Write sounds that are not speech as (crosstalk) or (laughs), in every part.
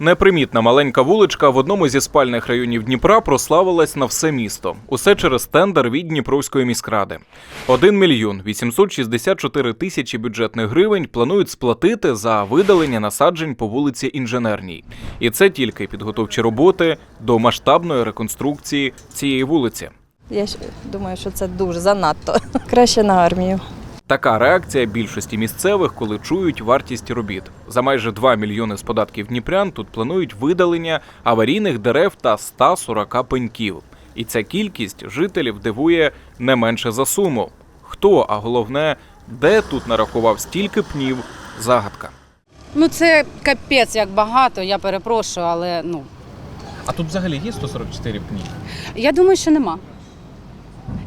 Непримітна маленька вуличка в одному зі спальних районів Дніпра прославилась на все місто. Усе через тендер від Дніпровської міськради. 1 мільйон 864 тисячі бюджетних гривень планують сплатити за видалення насаджень по вулиці Інженерній. І це тільки підготовчі роботи до масштабної реконструкції цієї вулиці. Я думаю, що це дуже занадто. (laughs) Краще на армію. Така реакція більшості місцевих, коли чують вартість робіт. За майже 2 мільйони з податків дніпрян тут планують видалення аварійних дерев та 140 пеньків. І ця кількість жителів дивує не менше за суму. Хто, а головне, де тут нарахував стільки пнів загадка. Ну це капець як багато, я перепрошую, але ну А тут взагалі є 144 пні? я думаю, що нема.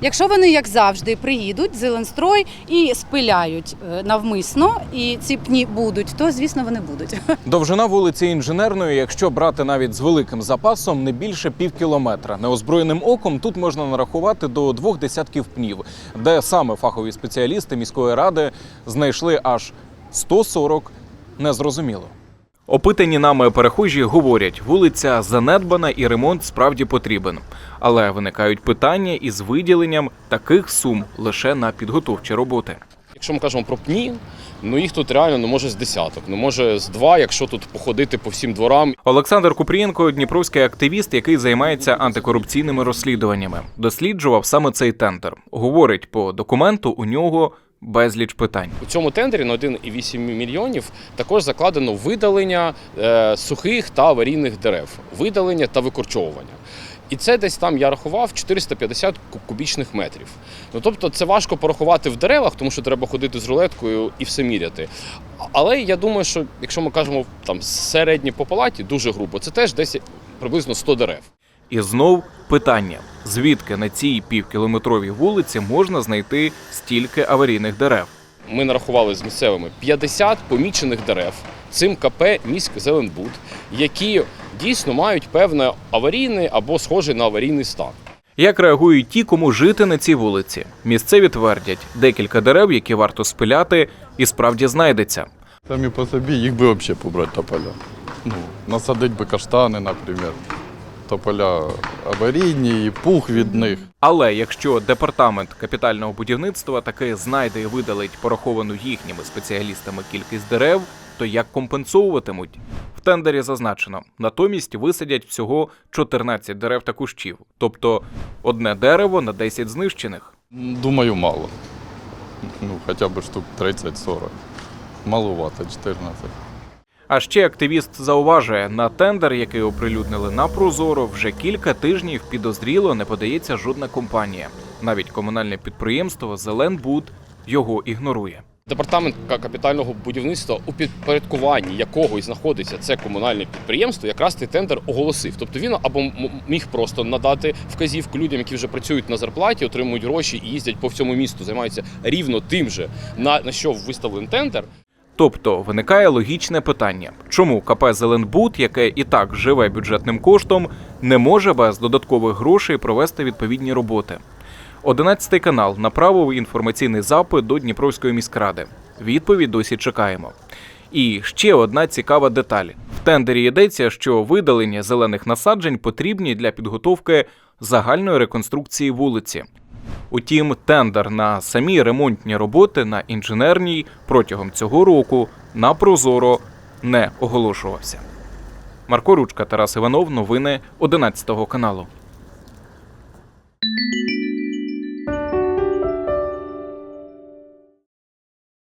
Якщо вони, як завжди, приїдуть, Зеленстрой і спиляють е, навмисно, і ці пні будуть, то звісно вони будуть. (laughs) Довжина вулиці інженерної, якщо брати навіть з великим запасом, не більше пів кілометра. Неозброєним оком тут можна нарахувати до двох десятків пнів, де саме фахові спеціалісти міської ради знайшли аж 140 незрозуміло. Опитані нами перехожі говорять, вулиця занедбана і ремонт справді потрібен. Але виникають питання із виділенням таких сум лише на підготовчі роботи. Якщо ми кажемо про пні, ну їх тут реально ну може з десяток, ну може з два, якщо тут походити по всім дворам. Олександр Купрієнко дніпровський активіст, який займається антикорупційними розслідуваннями, досліджував саме цей тендер. Говорить, по документу у нього безліч питань. У цьому тендері на 1,8 мільйонів також закладено видалення е, сухих та аварійних дерев, видалення та викорчовування. І це десь там я рахував 450 кубічних метрів. Ну тобто це важко порахувати в деревах, тому що треба ходити з рулеткою і все міряти. Але я думаю, що якщо ми кажемо там середні по палаті, дуже грубо, це теж десь приблизно 100 дерев. І знов питання: звідки на цій півкілометровій вулиці можна знайти стільки аварійних дерев? Ми нарахували з місцевими 50 помічених дерев цим КП міськ Зеленбуд, які дійсно мають певне аварійний або схожий на аварійний стан. Як реагують ті, кому жити на цій вулиці? Місцеві твердять, декілька дерев, які варто спиляти, і справді знайдеться. Самі по собі їх би взагалі побрати тополя. Ну, насадити би каштани, наприклад. Тополя аварійні, і пух від них. Але якщо департамент капітального будівництва таки знайде і видалить пораховану їхніми спеціалістами кількість дерев, то як компенсовуватимуть? В тендері зазначено, натомість висадять всього 14 дерев та кущів, тобто одне дерево на 10 знищених. Думаю, мало. Ну, хоча б штук 30-40. Малувато, 14. А ще активіст зауважує, на тендер, який оприлюднили на Прозоро, вже кілька тижнів підозріло не подається жодна компанія. Навіть комунальне підприємство Зеленбуд його ігнорує. Департамент капітального будівництва, у підпорядкуванні якого і знаходиться це комунальне підприємство, якраз цей тендер оголосив. Тобто він або міг просто надати вказівку людям, які вже працюють на зарплаті, отримують гроші і їздять по всьому місту, займаються рівно тим же, на, що виставлений тендер. Тобто виникає логічне питання: чому КП Зеленбуд, яке і так живе бюджетним коштом, не може без додаткових грошей провести відповідні роботи? Одинадцятий канал направив інформаційний запит до Дніпровської міськради. Відповідь досі чекаємо. І ще одна цікава деталь: в тендері йдеться, що видалення зелених насаджень потрібні для підготовки загальної реконструкції вулиці. Утім, тендер на самі ремонтні роботи на інженерній протягом цього року на Прозоро не оголошувався. Марко Ручка, Тарас Іванов, новини 11 каналу.